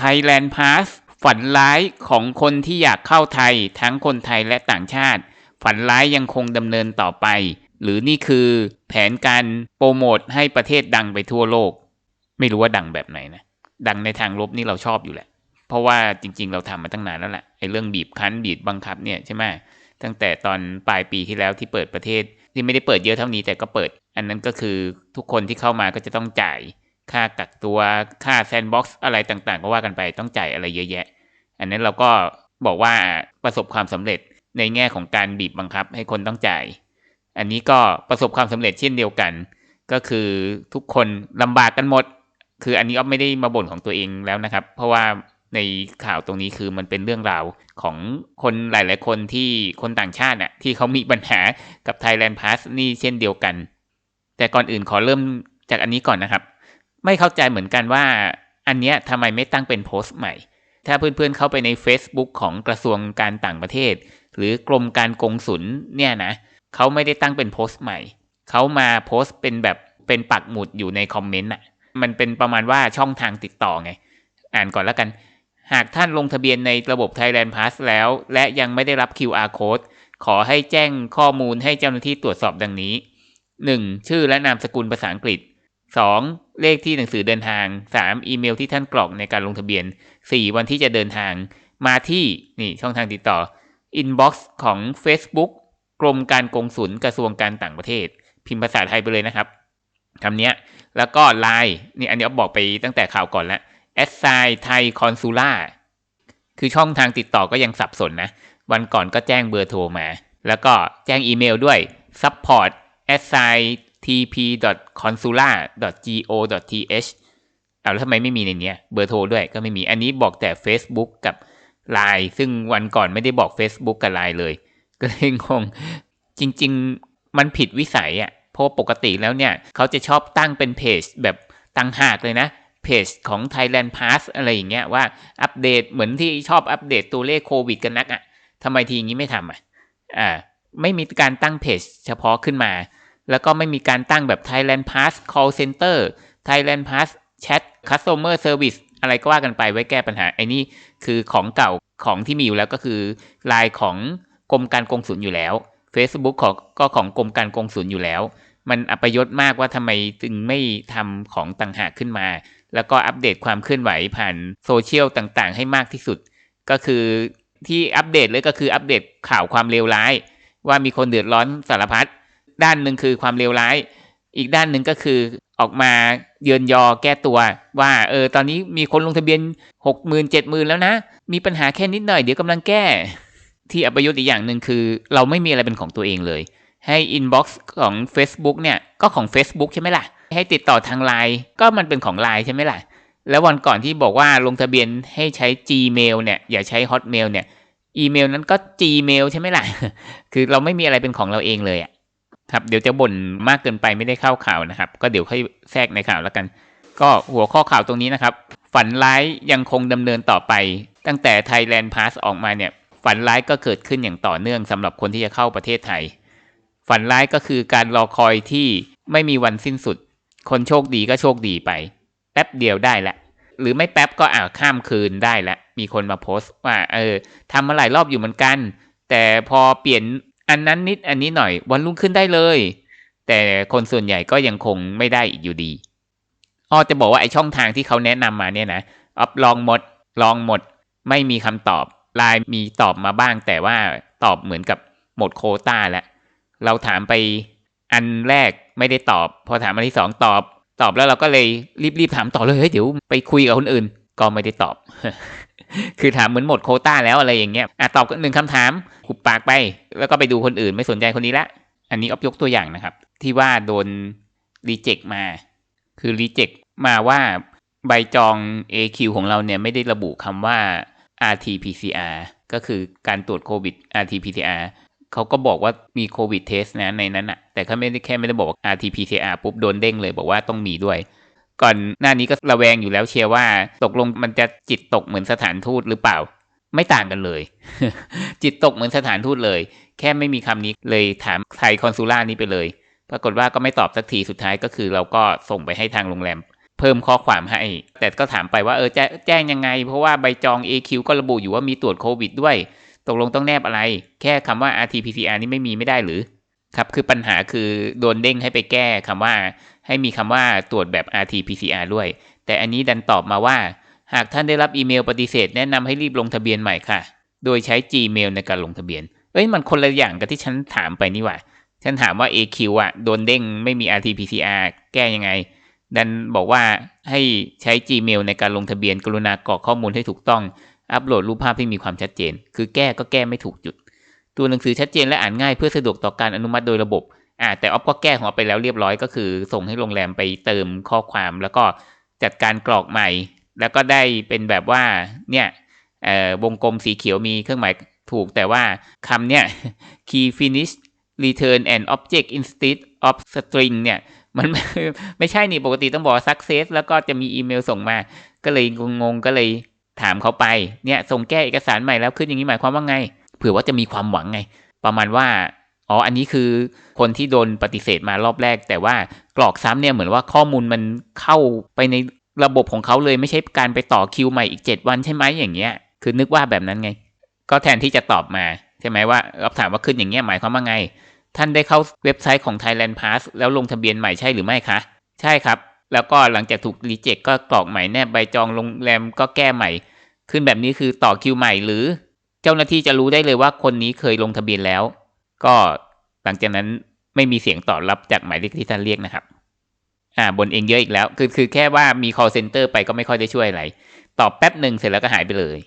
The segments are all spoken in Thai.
Thailand Pass ฝันร้ายของคนที่อยากเข้าไทยทั้งคนไทยและต่างชาติ ฝันร้ายยังคงดำเนินต่อไป หรือนี่คือแผนการโปรโมทให้ประเทศดังไปทั่วโลก ไม่รู้ว่าดังแบบไหนนะ ดังในทางลบนี่เราชอบอยู่แหละ เพราะว่าจริง ๆ เราทำมาตั้งนานแล้วแหละไอ้เรื่องบีบคั้นบีบบังคับเนี่ยใช่ไหมตั้งแต่ตอนปลายปีที่แล้วที่เปิดประเทศที่ไม่ได้เปิดเยอะเท่านี้แต่ก็เปิด อันนั้นก็คือทุกคนที่เข้ามาก็จะต้องจ่าย ค่ากักตัวค่าแซนด์บ็อกซ์อะไรต่างๆ ก็ว่ากันไปต้องจ่ายอะไรเยอะแยะ อันนั้นเราก็บอกว่าประสบความสำเร็จในแง่ของการบีบบังคับให้คนต้องจ่าย อันนี้ก็ประสบความสำเร็จเช่นเดียวกัน ก็คือทุกคนลำบากกันหมด คืออันนี้อ๊อฟไม่ได้มาบ่นของตัวเองแล้วนะครับ เพราะว่าในข่าวตรงนี้คือมันเป็นเรื่องราวของคนหลาย ๆ คนที่คนต่างชาติน่ะที่เขามีปัญหากับ Thailand Pass นี่เช่นเดียวกัน แต่ก่อนอื่นขอเริ่มจากอันนี้ก่อนนะครับ ไม่เข้าใจเหมือนกันว่า อันเนี้ยทำไมไม่ตั้งเป็นโพสต์ใหม่ ถ้าเพื่อนๆเข้าไปใน Facebook ของกระทรวงการต่างประเทศ หรือกรมการกงสุลเนี่ยนะเขาไม่ได้ตั้งเป็นโพสต์ใหม่ เขามาโพสต์เป็นแบบเป็นปักหมุดอยู่ในคอมเมนต์อะ มันเป็นประมาณว่าช่องทางติดต่อไง อ่านก่อนแล้วกัน หากท่านลงทะเบียนในระบบ Thailand Pass แล้ว และยังไม่ได้รับ QR code ขอให้แจ้งข้อมูลให้เจ้าหน้าที่ตรวจสอบดังนี้ 1. ชื่อและนามสกุลภาษาอังกฤษ 2. เลขที่หนังสือเดินทาง 3. อีเมลที่ท่านกรอกในการลงทะเบียน 4. วันที่จะเดินทาง มาที่นี่ช่องทางติดต่อ inbox ของ Facebook กรมการกงสุลกระทรวงการต่างประเทศ พิมพ์ภาษาไทยไปเลยนะครับคำนี้แล้วก็ Line นี่อันนี้บอกไปตั้งแต่ข่าวก่อนแล้ว a s s i g n Thai Consula คือช่องทางติดต่อก็ยังสับสนนะ วันก่อนก็แจ้งเบอร์โทรมา แล้วก็แจ้งอีเมลด้วย support a s s i g n tp consular go th เอาแล้วทำไมไม่มีในนี้เบอร์โทรด้วยก็ไม่มี อันนี้บอกแต่ Facebook กับ Line ซึ่งวันก่อนไม่ได้บอก Facebook กับ Line เลย ก็เลยงง จริง ๆ มันผิดวิสัยอะ่ะ เพราะปกติแล้วเนี่ย เขาจะชอบตั้งเป็นเพจแบบตั้งหากเลยนะเพจของ Thailand Pass อะไรอย่างเงี้ยว่าอัปเดตเหมือนที่ชอบอัปเดตตัวเลขโควิดกันนักอะ่ะทำไมทีอย่างนี้ไม่ทำอะอ่าไม่มีการตั้งเพจเฉพาะขึ้นมา แล้วก็ไม่มีการตั้งแบบ Thailand Pass Call Center Thailand Pass Chat Customer Service อะไรก็ว่ากันไปไว้แก้ปัญหาไอ้นี่คือของเก่าของที่มีอยู่แล้วก็คือไลน์ของกรมการกงสุลอยู่แล้ว Facebook ของก็ของกรมการกงสุลอยู่แล้ว มันอัปยศมากว่าทำไมจึงไม่ทำของต่างหากขึ้นมา แล้วก็อัปเดตความเคลื่อนไหวผ่านโซเชียลต่างๆ ให้มากที่สุด ก็คือที่อัปเดตเลยก็คืออัปเดตข่าวความเลวร้าย ว่ามีคนเดือดร้อนสารพัด ด้านหนึ่งคือความเลวร้าย อีกด้านหนึ่งก็คือออกมาเยือนยอแก้ตัว ว่าเออตอนนี้มีคนลงทะเบียนหกหมื่นเจ็ดหมื่นแล้วนะ มีปัญหาแค่นิดหน่อยเดี๋ยวกำลังแก้ ที่อัปยศอีกอย่างหนึ่งคือ เราไม่มีอะไรเป็นของตัวเองเลย ให้อินบ็อกซ์ของ Facebook เนี่ยก็ของ Facebook ใช่ไหมล่ะ ให้ติดต่อทางไลน์ก็มันเป็นของไลน์ใช่ไหมล่ะ แล้ววันก่อนที่บอกว่าลงทะเบียนให้ใช้ Gmail เนี่ยอย่าใช้ Hotmail เนี่ยอีเมลนั้นก็ Gmail ใช่ไหมล่ะ คือเราไม่มีอะไรเป็นของเราเองเลยอะ ครับเดี๋ยวจะบ่นมากเกินไปไม่ได้เข้าข่าวนะครับ ก็เดี๋ยวค่อยแทรกในข่าวแล้วกัน ก็หัวข้อข่าวตรงนี้นะครับ ฝันร้ายยังคงดำเนินต่อไป ตั้งแต่ Thailand Pass ออกมาเนี่ย ฝันร้ายก็เกิดขึ้นอย่างต่อเนื่องสำหรับคนที่จะเข้าประเทศไทย ฝันร้ายก็คือการรอคอยที่ไม่มีวันสิ้นสุด คนโชคดีก็โชคดีไป แป๊บเดียวได้ละ หรือไม่แป๊บก็อ่าข้ามคืนได้ละ มีคนมาโพสต์ว่าเออทำมาหลายรอบอยู่เหมือนกัน แต่พอเปลี่ยน อันนั้นนิดอันนี้หน่อยวันรุ่งขึ้นได้เลย แต่คนส่วนใหญ่ก็ยังคงไม่ได้อีกอยู่ดีอ้อจะบอกว่าไอช่องทางที่เขาแนะนำมาเนี่ยนะอัพลองหมดลองหมด ไม่มีคำตอบไลน์มีตอบมาบ้าง แต่ว่าตอบเหมือนกับหมดโคต้าแล้วเราถามไปอันแรกไม่ได้ตอบ พอถามอันที่สองตอบ ตอบแล้วเราก็เลยรีบๆถามต่อเลยเฮ้ยเดี๋ยวไปคุยกับคนอื่น ก็ไม่ได้ตอบ คือถามเหมือนหมดโคต้าแล้วอะไรอย่างเงี้ยอะตอบหนึ่งคำถามขุบปากไป แล้วก็ไปดูคนอื่นไม่สนใจคนนี้ละ อันนี้อ๊อฟยกตัวอย่างนะครับ ที่ว่าโดนรีเจ็คมา คือรีเจ็คมาว่าใบจอง AQ ของเราเนี่ยไม่ได้ระบุคำว่า RT-PCR ก็คือการตรวจโควิด RT-PCR เขาก็บอกว่ามีโควิดเทสนะในนั้นอะแต่เขาไม่ได้แค่ไม่ได้บอก RT-PCR ปุ๊บโดนเด้งเลยบอกว่าต้องมีด้วย ก่อนหน้านี้ก็ระแวงอยู่แล้วเชียร์ว่า ตกลงมันจะจิตตกเหมือนสถานทูตหรือเปล่า ไม่ต่างกันเลย จิตตกเหมือนสถานทูตเลย แค่ไม่มีคำนี้เลยถามไทยคอนซูล่านี้ไปเลย ปรากฏว่าก็ไม่ตอบสักทีสุดท้ายก็คือ เราก็ส่งไปให้ทางโรงแรมเพิ่มข้อความให้ แต่ก็ถามไปว่าเออแจแจ้งยังไง เพราะว่าใบจอง AQ ก็ระบุอยู่ว่ามีตรวจโควิดด้วย ตกลงต้องแนบอะไร แค่คำว่า RT-PCR นี่ไม่มีไม่ได้หรือ ครับคือปัญหาคือโดนเด้งให้ไปแก้คำว่า ให้มีคำว่าตรวจแบบ RT-PCR ด้วย แต่อันนี้ดันตอบมาว่า หากท่านได้รับอีเมลปฏิเสธ แนะนำให้รีบลงทะเบียนใหม่ค่ะ โดยใช้ Gmail ในการลงทะเบียน เอ้ยมันคนละอย่างกับที่ฉันถามไปนี่หว่า ฉันถามว่า AQ อะโดนเด้งไม่มี RT-PCR แก้ยังไง ดันบอกว่าให้ใช้ Gmail ในการลงทะเบียน กรุณากรอกข้อมูลให้ถูกต้อง อัปโหลดรูปภาพที่มีความชัดเจน คือแก้ก็แก้ไม่ถูกจุด ตัวหนังสือชัดเจนและอ่านง่ายเพื่อสะดวกต่อการอนุมัติโดยระบบอ่าแต่ออฟก็แก้ของออฟไปแล้วเรียบร้อยก็คือ ส่งให้โรงแรมไปเติมข้อความ แล้วก็จัดการกรอกใหม่ แล้วก็ได้เป็นแบบว่าเนี่ยเอ่อวงกลมสีเขียวมีเครื่องหมายถูกแต่ว่าคำเนี่ย key finish return and object instead of string เนี่ย มันไม่ใช่นี่ปกติต้องบอก success แล้วก็จะมีอีเมลส่งมา ก็เลยงงๆก็เลยถามเขาไปเนี่ยส่งแก้เอกสารใหม่แล้วขึ้นอย่างนี้หมายความว่าไง เผื่อว่าจะมีความหวังไง ประมาณว่าอ๋ออันนี้คือคนที่โดนปฏิเสธมารอบแรก แต่ว่ากรอกซ้ำเนี่ยเหมือนว่าข้อมูลมันเข้าไปในระบบของเขาเลยไม่ใช่การไปต่อคิวใหม่อีก 7 วันใช่ไหมอย่างเงี้ย คือนึกว่าแบบนั้นไง ก็แทนที่จะตอบมาใช่ไหมว่ารับถามว่าขึ้นอย่างเงี้ยหมายความว่าไง ท่านได้เข้าเว็บไซต์ของ Thailand Pass แล้วลงทะเบียนใหม่ใช่หรือไม่คะ ใช่ครับ แล้วก็หลังจากถูกรีเจ็คก็กรอกใหม่แนบใบจองโรงแรมก็แก้ใหม่ ขึ้นแบบนี้คือต่อคิวใหม่หรือ เจ้าหน้าที่จะรู้ได้เลยว่าคนนี้เคยลงทะเบียนแล้ว ก็หลังจากนั้นไม่มีเสียงตอบรับจากหมายเลขที่ท่านเรียกนะครับ อ่าบนเองเยอะอีกแล้ว คือคือแค่ว่ามี call center ไปก็ไม่ค่อยได้ช่วยอะไร ตอบแป๊บหนึ่งเสร็จแล้วก็หายไปเลย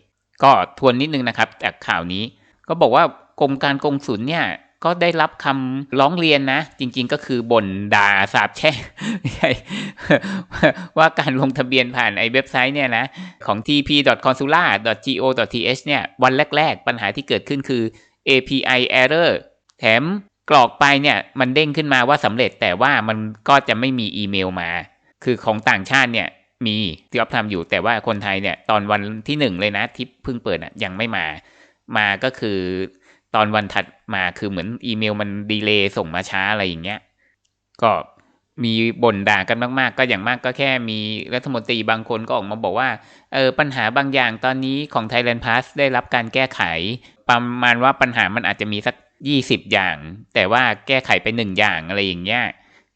ก็ทวนนิดนึงนะครับ จากข่าวนี้ ก็บอกว่ากรมการกงสุลเนี่ย ก็ได้รับคำร้องเรียนนะ จริง ๆ ก็คือบ่นด่าสาบแช่งไม่ใช่ว่าการลงทะเบียนผ่านไอ้เว็บไซต์เนี่ยนะ ของ tp.consular.go.th เนี่ย วันแรก ๆ ปัญหาที่เกิดขึ้นคือ API error แถมกรอกไปเนี่ย มันเด้งขึ้นมาว่าสำเร็จแต่ว่ามันก็จะไม่มีอีเมลมา คือของต่างชาติเนี่ยมีที่อ๊อฟทำอยู่แต่ว่าคนไทยเนี่ย ตอนวันที่หนึ่งเลยนะที่เพิ่งเปิดอะยังไม่มา มาก็คือ ตอนวันถัดมาคือเหมือนอีเมลมันดีเลย์ส่งมาช้าอะไรอย่างเงี้ย ก็มีบ่นด่ากันมากๆ ก็อย่างมากก็แค่มีรัฐมนตรีบางคนก็ออกมาบอกว่าเออปัญหาบางอย่างตอนนี้ของ Thailand Pass ได้รับการแก้ไข ประมาณว่าปัญหามันอาจจะมีสักยี่สิบอย่าง แต่ว่าแก้ไขไปหนึ่งอย่างอะไรอย่างเงี้ย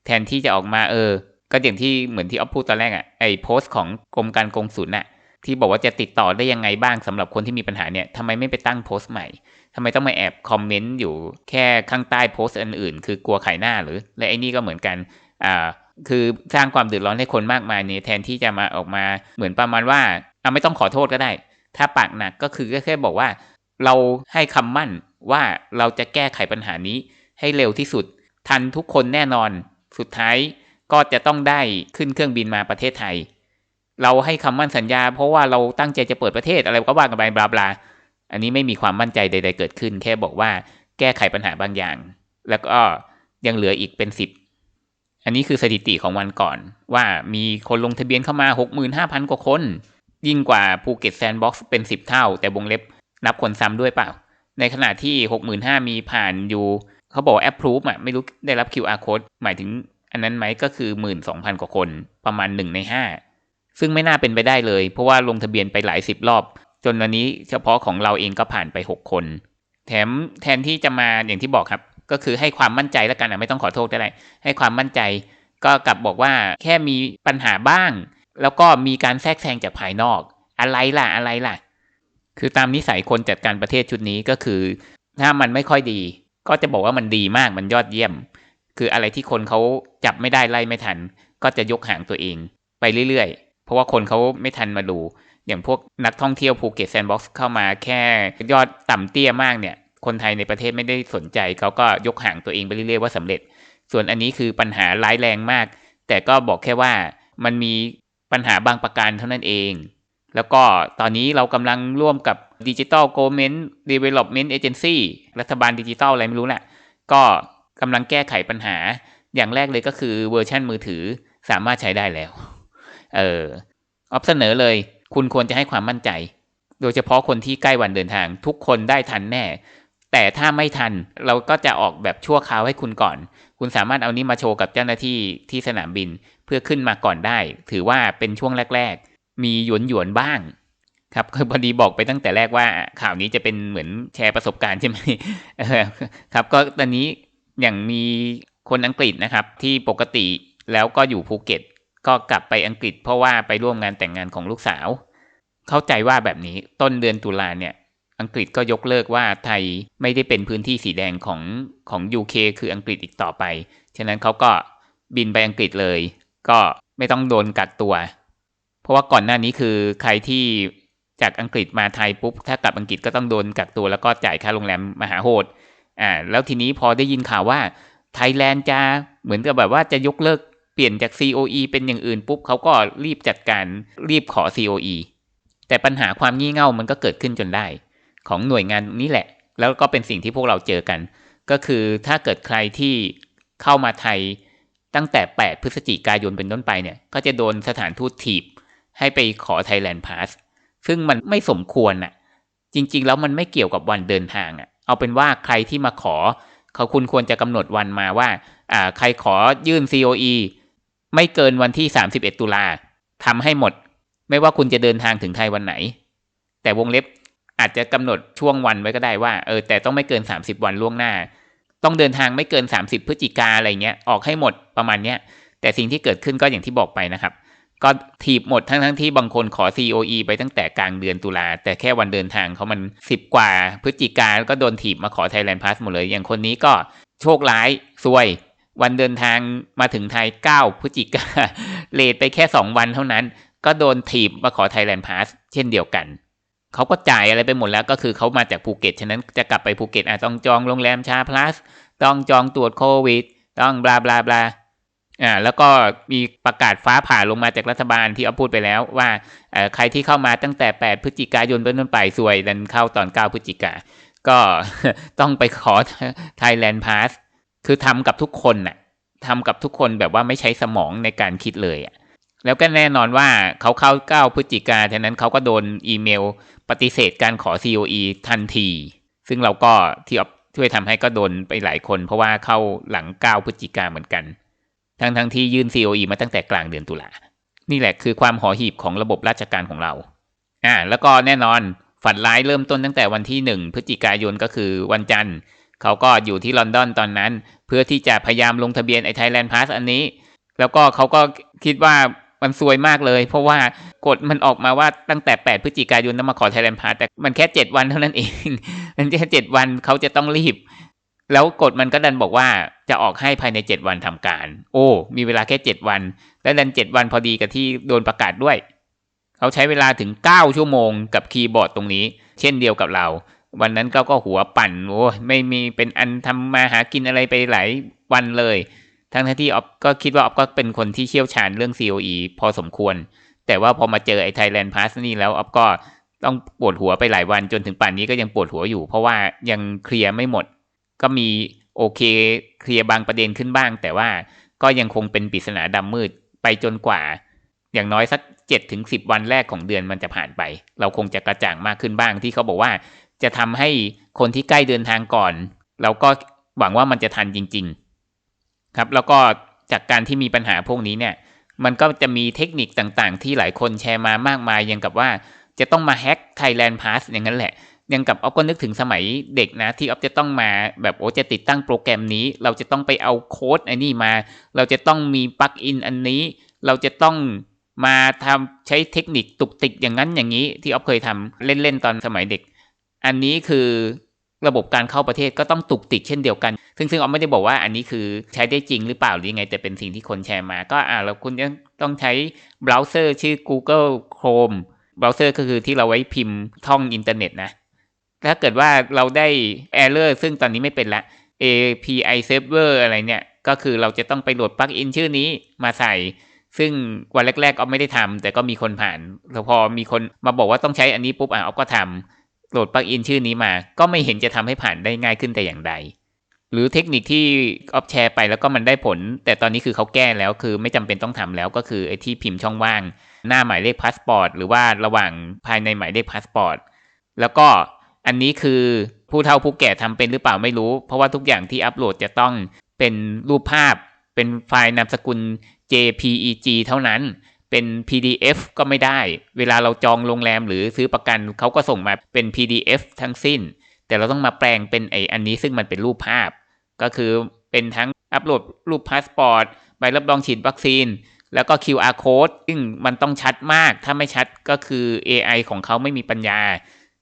แทนที่จะออกมาเออ ก็อย่างที่เหมือนที่อ๊อฟพูดตอนแรกอะ่ะไอ้โพสต์ของกรมการกงสุลน่ะที่บอกว่าจะติดต่อได้ยังไงบ้างสำหรับคนที่มีปัญหาเนี่ยทำไมไม่ไปตั้งโพสต์ใหม่ ทำไมต้องมาแอบคอมเมนต์อยู่แค่ข้างใต้โพสต์อันอื่น คือกลัวขายหน้าหรือ และไอ้นี่ก็เหมือนกันอ่าคือสร้างความเดือดร้อนให้คนมากมายเนี่ยแทนที่จะมาออกมาเหมือนประมาณว่าอ่าไม่ต้องขอโทษก็ได้ ถ้าปากหนักก็คือแค่บอกว่า เราให้คำมั่นว่าเราจะแก้ไขปัญหานี้ให้เร็วที่สุด ทันทุกคนแน่นอน สุดท้ายก็จะต้องได้ขึ้นเครื่องบินมาประเทศไทย เราให้คำมั่นสัญญา เพราะว่าเราตั้งใจจะเปิดประเทศอะไรก็ว่ากันไปบลาบลา อันนี้ไม่มีความมั่นใจใด ๆ เกิดขึ้น แค่บอกว่าแก้ไขปัญหาบางอย่าง แล้วก็ยังเหลืออีกเป็นสิบอันนี้คือสถิติของวันก่อน ว่ามีคนลงทะเบียนเข้ามา 65,000 กว่าคน ยิ่งกว่าภูเก็ตแซนด์บ็อกซ์เป็น 10 เท่า แต่วงเล็บนับคนซ้ำด้วยเปล่า ในขณะที่ 65,000 มีผ่านอยู่ เขาบอกแอปพรูฟอะไม่รู้ได้รับ QR code หมายถึงอันนั้นไหมก็คือ 12,000 กว่าคนประมาณ 1 ใน 5 ซึ่งไม่น่าเป็นไปได้เลย เพราะว่าลงทะเบียนไปหลายสิบรอบ จนวันนี้เฉพาะของเราเองก็ผ่านไป 6 คน แถมแทนที่จะมาอย่างที่บอกครับ ก็คือให้ความมั่นใจแล้วกันอะไม่ต้องขอโทษก็ได้ให้ความมั่นใจ ก็กลับบอกว่าแค่มีปัญหาบ้าง แล้วก็มีการแทรกแซงจากภายนอก อะไรล่ะอะไรล่ะ คือตามนิสัยคนจัดการประเทศชุดนี้ก็คือ ถ้ามันไม่ค่อยดี ก็จะบอกว่ามันดีมากมันยอดเยี่ยม คืออะไรที่คนเขาจับไม่ได้ไล่ไม่ทัน ก็จะยกหางตัวเอง ไปเรื่อยๆ เพราะว่าคนเขาไม่ทันมาดู อย่างพวกนักท่องเที่ยวภูเก็ตแซนด์บ็อกซ์เข้ามาแค่ยอดต่ำเตี้ยมากเนี่ย คนไทยในประเทศไม่ได้สนใจเขาก็ยกห่างตัวเองไปเรื่อยๆว่าสำเร็จ ส่วนอันนี้คือปัญหาร้ายแรงมาก แต่ก็บอกแค่ว่ามันมีปัญหาบางประการเท่านั้นเอง แล้วก็ตอนนี้เรากำลังร่วมกับ Digital Government Development Agency รัฐบาลดิจิทัลอะไรไม่รู้แหละก็กำลังแก้ไขปัญหา อย่างแรกเลยก็คือเวอร์ชันมือถือสามารถใช้ได้แล้ว เออออฟเสนอเลย คุณควรจะให้ความมั่นใจ โดยเฉพาะคนที่ใกล้วันเดินทาง ทุกคนได้ทันแน่ แต่ถ้าไม่ทันเราก็จะออกแบบชั่วคราวให้คุณก่อน คุณสามารถเอานี้มาโชว์กับเจ้าหน้าที่ที่สนามบินเพื่อขึ้นมาก่อนได้ ถือว่าเป็นช่วงแรก ๆ มีหยวนหยวนบ้างครับคือพอดีบอกไปตั้งแต่แรกว่าข่าวนี้จะเป็นเหมือนแชร์ประสบการณ์ใช่ไหมครับก็ตอนนี้อย่างมีคนอังกฤษนะครับที่ปกติแล้วก็อยู่ภูเก็ต ก็กลับไปอังกฤษเพราะว่าไปร่วมงานแต่งงานของลูกสาว เข้าใจว่าแบบนี้ต้นเดือนตุลาเนี่ยอังกฤษก็ยกเลิกว่าไทยไม่ได้เป็นพื้นที่สีแดงของของ UK คืออังกฤษอีกต่อไป ฉะนั้นเขาก็บินไปอังกฤษเลย ก็ไม่ต้องโดนกักตัว เพราะว่าก่อนหน้านี้คือใครที่จากอังกฤษมาไทยปุ๊บ ถ้ากลับอังกฤษก็ต้องโดนกักตัวแล้วก็จ่ายค่าโรงแรมมหาโหดอ่าแล้วทีนี้พอได้ยินข่าวว่าไทยแลนด์จะเหมือนกับแบบว่าจะยกเลิก เปลี่ยนจาก COE เป็นอย่างอื่นปุ๊บเขาก็รีบจัดการรีบขอ COE แต่ปัญหาความงี่เง่ามันก็เกิดขึ้นจนได้ ของหน่วยงานนี้แหละ แล้วก็เป็นสิ่งที่พวกเราเจอกัน ก็คือถ้าเกิดใครที่เข้ามาไทยตั้งแต่ 8 พฤศจิกายนเป็นต้นไปเนี่ย ก็จะโดนสถานทูตถีบ ให้ไปขอ Thailand Pass ซึ่งมันไม่สมควรน่ะ จริง ๆ แล้วมันไม่เกี่ยวกับวันเดินทางอะ เอาเป็นว่าใครที่มาขอ เขาคุณควรจะกำหนดวันมาว่า อ่า ใครขอยื่น COE ไม่เกินวันที่ 31 ตุลาทำให้หมด ไม่ว่าคุณจะเดินทางถึงไทยวันไหน แต่วงเล็บอาจจะกำหนดช่วงวันไว้ก็ได้ว่าเออแต่ต้องไม่เกิน 30 วันล่วงหน้า ต้องเดินทางไม่เกิน 30 พฤศจิกาอะไรเงี้ยออกให้หมดประมาณเนี้ยแต่สิ่งที่เกิดขึ้นก็อย่างที่บอกไปนะครับ ก็ถีบหมดทั้งทั้งที่บางคนขอ COE ไปตั้งแต่กลางเดือนตุลาแต่แค่วันเดินทางเขามัน 10 กว่าพฤศจิกาก็โดนถีบมาขอ Thailand Pass หมดเลย อย่างคนนี้ก็โชคร้ายซวย วันเดินทางมาถึงไทย 9 พฤศจิกาเลทไปแค่ 2 วันเท่านั้น ก็โดนถีบมาขอ Thailand Pass เช่นเดียวกันเขาก็จ่ายอะไรไปหมดแล้วก็คือเขามาจากภูเก็ต ฉะนั้นจะกลับไปภูเก็ตอะต้องจองโรงแรมชาพลัส ต้องจองตรวจโควิด ต้องบลาบลาบลาอ่าแล้วก็มีประกาศฟ้าผ่าลงมาจากรัฐบาลที่เอาพูดไปแล้วว่าใครที่เข้ามาตั้งแต่ 8 พฤศจิกายนเป็นต้นไปสวยดันเข้าตอน 9 พฤศจิกาก็ต้องไปขอ Thailand Pass คือทำกับทุกคนน่ะทำกับทุกคนแบบว่าไม่ใช้สมองในการคิดเลยอะแล้วก็แน่นอนว่าเขาเข้า9พฤศจิกาฉะนั้นเขาก็โดนอีเมล ปฏิเสธการขอ COE ทันที ซึ่งเราก็ที่ช่วยทำให้ก็โดนไปหลายคน เพราะว่าเข้าหลัง9พฤศจิกาเหมือนกัน ทั้งทั้งที่ยื่น COE มาตั้งแต่กลางเดือนตุลา นี่แหละคือความหอหีบของระบบราชการของเรา อ่า แล้วก็แน่นอนฝันร้ายเริ่มต้นตั้งแต่วันที่1พฤศจิกายนก็คือวันจันทร์ เขาก็อยู่ที่ลอนดอนตอนนั้น เพื่อที่จะพยายามลงทะเบียนไอ้ไทยแลนด์พาสอันนี้ แล้วก็เขาก็คิดว่ามันซวยมากเลย เพราะว่ากฎมันออกมาว่าตั้งแต่ 8 พฤศจิกายนต้องมาขอไทยแลนด์พาสแต่มันแค่ 7 วันเท่านั้นเอง มันแค่ 7 วันเขาจะต้องรีบ แล้วกฎมันก็ดันบอกว่าจะออกให้ภายใน 7 วันทำการ โอ้ มีเวลาแค่ 7 วัน และดัน 7 วันพอดีกับที่โดนประกาศด้วย เขาใช้เวลาถึง 9 ชั่วโมงกับคีย์บอร์ดตรงนี้ เช่นเดียวกับเรา วันนั้นก็ก็หัวปั่นโอ้ไม่มีเป็นอันทำมาหากินอะไรไปหลายวันเลย ทั้งที่ออฟก็คิดว่าออฟก็เป็นคนที่เชี่ยวชาญเรื่อง COE พอสมควร แต่ว่าพอมาเจอไอ้ Thailand Pass นี่แล้วออฟก็ต้องปวดหัวไปหลายวันจนถึงป่านนี้ก็ยังปวดหัวอยู่ เพราะว่ายังเคลียร์ไม่หมด ก็มีโอเคเคลียร์บางประเด็นขึ้นบ้าง แต่ว่าก็ยังคงเป็นปริศนาดำมืดไปจนกว่า อย่างน้อยสักเจ็ดถึงสิบวันแรกของเดือนมันจะผ่านไป เราคงจะกระจ่างมากขึ้นบ้างที่เขาบอกว่า จะทำให้คนที่ใกล้เดินทางก่อน เราก็หวังว่ามันจะทันจริง ๆ ครับ แล้วก็จากการที่มีปัญหาพวกนี้เนี่ย มันก็จะมีเทคนิคต่างๆ ที่หลายคนแชร์มามากมายยังกับว่าจะต้องมาแฮ็ก Thailand Pass อย่างนั้นแหละ ยังกับออฟก็นึกถึงสมัยเด็กนะ ที่ออฟจะต้องมาแบบโอ้จะติดตั้งโปรแกรมนี้ เราจะต้องไปเอาโค้ดอันนี้มา เราจะต้องมีปลั๊กอินอันนี้ เราจะต้องมาทำใช้เทคนิคตุกติกอย่างนั้นอย่างนี้ ที่ออฟเคยทำเล่นๆตอนสมัยเด็ก อันนี้คือระบบการเข้าประเทศก็ต้องตุกติกเช่นเดียวกัน ซึ่งซึ่งออไม่ได้บอกว่าอันนี้คือใช้ได้จริงหรือเปล่าหรือยังไง แต่เป็นสิ่งที่คนแชร์มา ก็อ่าเราคุณต้องใช้เบราว์เซอร์ชื่อ Google Chrome เบราว์เซอร์ก็คือที่เราไว้พิมพ์ท่องอินเทอร์เน็ตนะ ถ้าเกิดว่าเราได้ error ซึ่งตอนนี้ไม่เป็นละ API server อะไรเนี่ย ก็คือเราจะต้องไปโหลดปลั๊กอินชื่อนี้มาใส่ ซึ่งวันแรกๆก็ไม่ได้ทำแต่ก็มีคนผ่านแล้วพอมีคนมาบอกว่าต้องใช้อันนี้ปุ๊บอะเอาก็ทำ โหลดปลั๊กอินชื่อนี้มา ก็ไม่เห็นจะทำให้ผ่านได้ง่ายขึ้นแต่อย่างใด หรือเทคนิคที่ออฟแชร์ไปแล้วก็มันได้ผล แต่ตอนนี้คือเขาแก้แล้วคือไม่จำเป็นต้องทำแล้วก็คือไอ้ที่พิมพ์ช่องว่าง หน้าหมายเลขพาสปอร์ตหรือว่าระหว่างภายในหมายเลขพาสปอร์ตแล้วก็อันนี้คือผู้เฒ่าผู้แก่ทำเป็นหรือเปล่าไม่รู้ เพราะว่าทุกอย่างที่อัปโหลดจะต้องเป็นรูปภาพ เป็นไฟล์นามสกุล JPEG เท่านั้น เป็น PDF ก็ไม่ได้ เวลาเราจองโรงแรมหรือซื้อประกันเขาก็ส่งมาเป็น PDF ทั้งสิ้น แต่เราต้องมาแปลงเป็นไออันนี้ซึ่งมันเป็นรูปภาพ ก็คือเป็นทั้งอัปโหลดรูปพาสปอร์ตใบรับรองฉีดวัคซีน แล้วก็ QR code ซึ่งมันต้องชัดมาก ถ้าไม่ชัดก็คือ AI ของเขาไม่มีปัญญา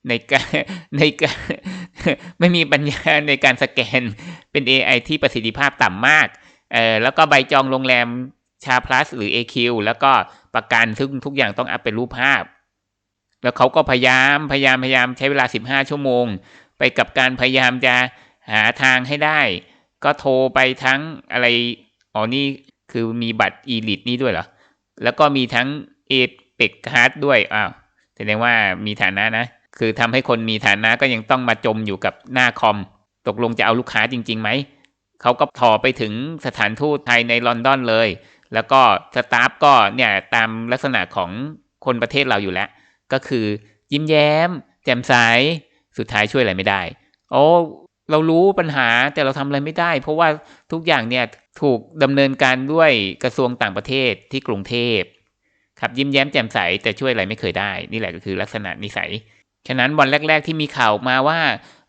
ในการในการไม่มีปัญญาในการสแกนเป็น AI ที่ประสิทธิภาพต่ำมากเออแล้วก็ใบจองโรงแรม ชาพลัสหรือ AQ แล้วก็ประกันซึ่งทุกอย่างต้องอัพเป็นรูปภาพ แล้วเขาก็พยายามพยายามพยายามใช้เวลา 15 ชั่วโมง ไปกับการพยายามจะหาทางให้ได้ ก็โทรไปทั้งอะไรอ๋อนี่คือมีบัตรอีลิทนี่ด้วยเหรอ แล้วก็มีทั้งเอเปกฮาร์ดด้วยอ้าวแสดงว่ามีฐานะนะ คือทำให้คนมีฐานะก็ยังต้องมาจมอยู่กับหน้าคอม ตกลงจะเอาลูกค้าจริงๆไหมเขาก็ถอไปถึงสถานทูตไทยในลอนดอนเลย แล้วก็สตาฟก็เนี่ยตามลักษณะของคนประเทศเราอยู่แล้ว ก็คือยิ้มแย้ม แจ่มใสสุดท้ายช่วยอะไรไม่ได้ โอ้เรารู้ปัญหาแต่เราทำอะไรไม่ได้ เพราะว่าทุกอย่างเนี่ยถูกดำเนินการด้วยกระทรวงต่างประเทศที่กรุงเทพครับยิ้มแย้มแจ่มใสแต่ช่วยอะไรไม่เคยได้ นี่แหละก็คือลักษณะนิสัย ฉะนั้นวันแรก ๆที่มีข่าวมาว่า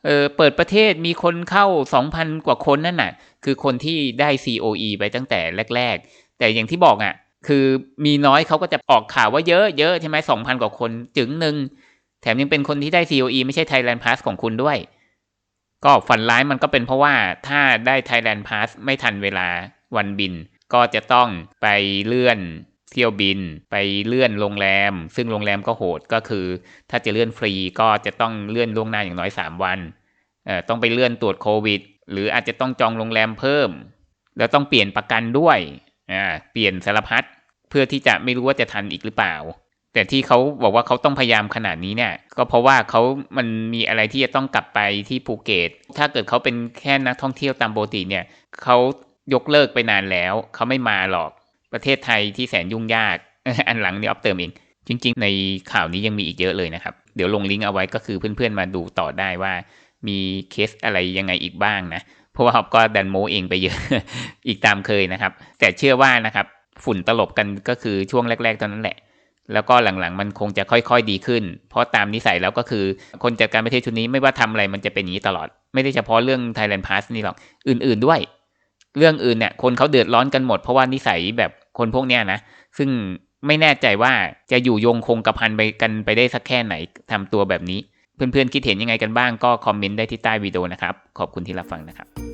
เออเปิดประเทศมีคนเข้า 2,000 กว่าคนนั่นน่ะ คือคนที่ได้ COE ไปตั้งแต่แรก ๆ แต่อย่างที่บอกอะ คือมีน้อยเขาก็จะออกข่าวว่าเยอะเยอะใช่ไหมสองพันกว่าคนจึงหนึ่งแถมยังเป็นคนที่ได้ COE ไม่ใช่ Thailand Pass ของคุณด้วย ก็ฝันร้ายมันก็เป็นเพราะว่าถ้าได้ Thailand Pass ไม่ทันเวลาวันบิน ก็จะต้องไปเลื่อนเที่ยวบิน ไปเลื่อนโรงแรม ซึ่งโรงแรมก็โหดก็คือ ถ้าจะเลื่อนฟรีก็จะต้องเลื่อนล่วงหน้าอย่างน้อย 3 วันเอ่อต้องไปเลื่อนตรวจโควิด หรืออาจจะต้องจองโรงแรมเพิ่ม แล้วต้องเปลี่ยนประกันด้วย อ่าเปลี่ยนสารพัดเพื่อที่จะไม่รู้ว่าจะทันอีกหรือเปล่า แต่ที่เขาบอกว่าเขาต้องพยายามขนาดนี้เนี่ย ก็เพราะว่าเขามันมีอะไรที่จะต้องกลับไปที่ภูเก็ตถ้าเกิดเขาเป็นแค่นักท่องเที่ยวตามปกติเนี่ยเขายกเลิกไปนานแล้วเขาไม่มาหรอกประเทศไทยที่แสนยุ่งยาก อันหลังนี่ออฟเติมเอง จริง ๆ ในข่าวนี้ยังมีอีกเยอะเลยนะครับ เดี๋ยวลงลิงก์เอาไว้ก็คือเพื่อนๆมาดูต่อได้ว่า มีเคสอะไรยังไงอีกบ้างนะ เพราะว่าออฟก็ดันโมเองไปเยอะอีกตามเคยนะครับ แต่เชื่อว่านะครับ ฝุ่นตลบกันก็คือช่วงแรกๆตอนนั้นแหละ แล้วก็หลังๆ มันคงจะค่อยๆดีขึ้น เพราะตามนิสัยแล้วก็คือ คนจัดการประเทศชุดนี้ไม่ว่าทำอะไรมันจะเป็นอย่างนี้ตลอด ไม่ได้เฉพาะเรื่อง Thailand Pass นี่หรอกอื่นๆด้วย เรื่องอื่นเนี่ยคนเขาเดือดร้อนกันหมดเพราะว่านิสัยแบบคนพวกเนี้ยนะซึ่งไม่แน่ใจว่าจะอยู่ยงคงกระพันไปกันไปได้สักแค่ไหนทำตัวแบบนี้ เพื่อนๆคิดเห็นยังไงกันบ้างก็คอมเมนต์ได้ที่ใต้วิดีโอนะครับ ขอบคุณที่รับฟังนะครับ